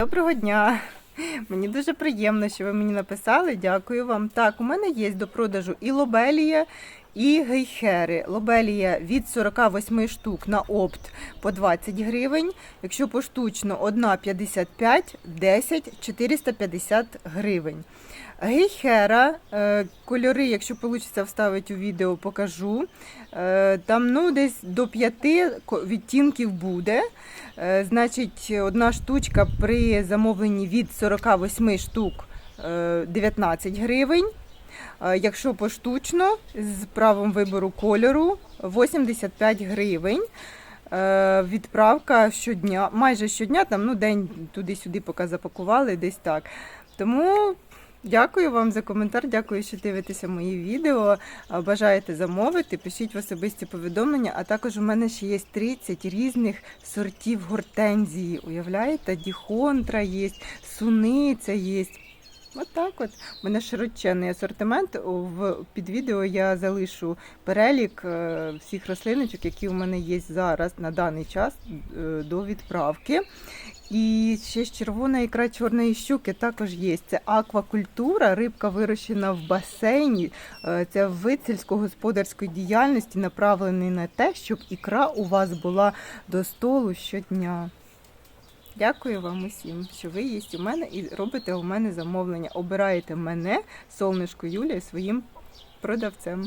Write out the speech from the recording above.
Доброго дня! Мені дуже приємно, що ви мені написали. Дякую вам. Так, у мене є до продажу і лобелія, і гейхери. Лобелія від 48 штук на опт по 20 гривень. Якщо поштучно, одна 55, 10 450 гривень. Гейхера, е, кольори, якщо вийде вставити у відео, покажу. Е, Там ну, десь до 5 відтінків буде. Е, Значить, одна штучка при замовленні від 48 штук е, 19 гривень. Е, Якщо поштучно, з правом вибору кольору 85 гривень. Е, Відправка щодня, майже щодня, там ну, день туди-сюди, поки запакували, десь так. Тому дякую вам за коментар, дякую, що дивитеся мої відео. Бажаєте замовити, пишіть в особисті повідомлення. А також у мене ще є 30 різних сортів гортензії. Уявляєте, діхонтра є, суниця є. От так от. У мене широченний асортимент. В під відео я залишу перелік е, всіх рослиночок, які у мене є зараз на даний час е, до відправки. І ще ж червона ікра чорної щуки також є. Це аквакультура, рибка вирощена в басейні. Е, Це вид сільськогосподарської діяльності, направлений на те, щоб ікра у вас була до столу щодня. Дякую вам усім, що ви є у мене і робите у мене замовлення. Обираєте мене, сонечко Юлія, своїм продавцем.